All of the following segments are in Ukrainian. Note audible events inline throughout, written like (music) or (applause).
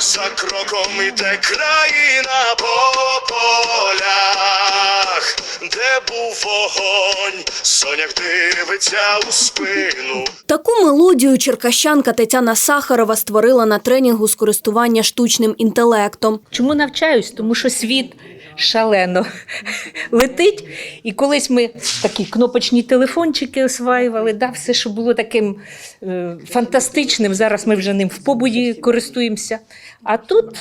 За кроком іде країна по полях, де був вогонь, соняк дивиться у спину. Таку мелодію черкащанка Тетяна Сахарова створила на тренінгу з користування штучним інтелектом. Чому навчаюсь? Тому що світ шалено (laughs) летить. І колись ми такі кнопочні телефончики осваювали, да, все, що було таким е, фантастичним. Зараз ми вже ним в побуді користуємося. А тут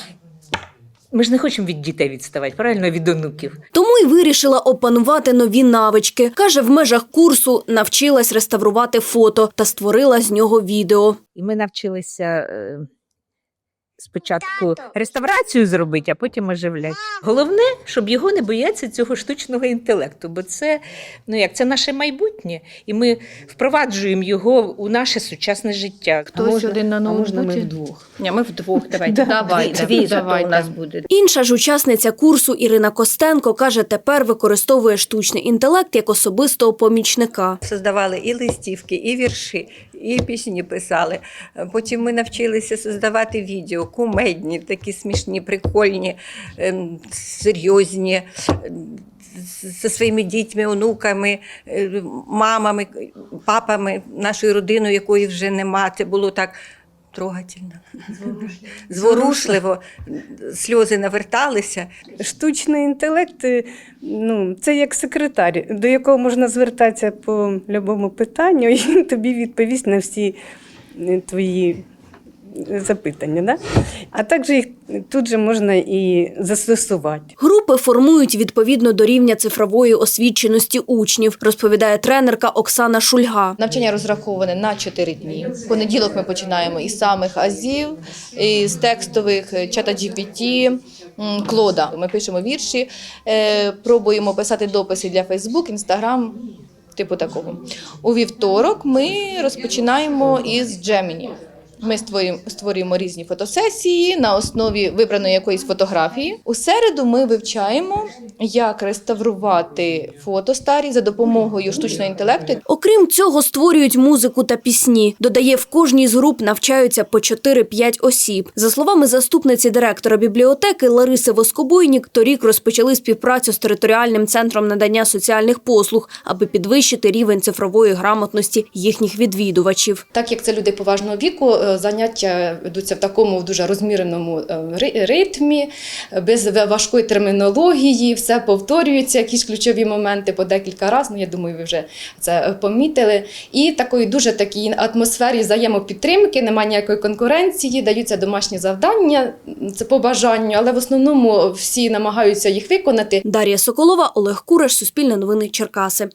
ми ж не хочемо від дітей відставати, правильно, від онуків. Тому й вирішила опанувати нові навички. Каже, в межах курсу навчилась реставрувати фото та створила з нього відео. І ми навчилися е, спочатку реставрацію зробити, а потім оживляти. Головне, щоб його не бояться цього штучного інтелекту, бо це, ну як, це наше майбутнє, і ми впроваджуємо його у наше сучасне життя. Хтось один на А можна ми вдвох? Ні, ми вдвох. Давайте. Давайте. Дві давайте. у нас буде. Інша ж учасниця курсу Ірина Костенко каже, тепер використовує штучний інтелект як особистого помічника. Создавали і листівки, і вірші, і пісні писали. Потім ми навчилися создавати відео, кумедні, такі смішні, прикольні, ем, серйозні. ем, з- Зі своїми дітьми, онуками, е, мамами, папами, нашою родиною, якої вже нема. Це було так трогательно, зворушливо, сльози наверталися. Штучний інтелект е, ну, це як секретар, до якого можна звертатися по будь-якому питанню, (laughs) і він тобі відповість на всі е, твої запитання. Да? А також їх тут же можна і застосувати. Групи формують відповідно до рівня цифрової освіченості учнів, розповідає тренерка Оксана Шульга. Навчання розраховане на 4 дні. В понеділок ми починаємо із самих азів, із текстових е, чата GPT, Клода. Ми пишемо вірші, е, пробуємо писати дописи для Facebook, Instagram, типу такого. У вівторок ми розпочинаємо із Gemini. Ми створюємо, створюємо різні фотосесії на основі вибраної якоїсь фотографії. У середу ми вивчаємо, як реставрувати фото старі за допомогою штучного інтелекту. Окрім цього, створюють музику та пісні. Додає, в кожній з груп навчаються по 4-5 осіб. За словами заступниці директора бібліотеки Лариси Воскобойнік, торік розпочали співпрацю з територіальним центром надання соціальних послуг, аби підвищити рівень цифрової грамотності їхніх відвідувачів. Так як це люди поважного віку, е, заняття ведуться в такому дуже розміреному е, ритмі, е, без важкої термінології, все повторюється, якісь ключові моменти по декілька разів. Ну, я думаю, ви вже це е, помітили. І такої дуже такій атмосфері взаємопідтримки, немає ніякої конкуренції, даються домашні завдання, це по бажанню, але в основному всі намагаються їх виконати. Дар'я Соколова, Олег Кураш, Суспільне новини Черкаси.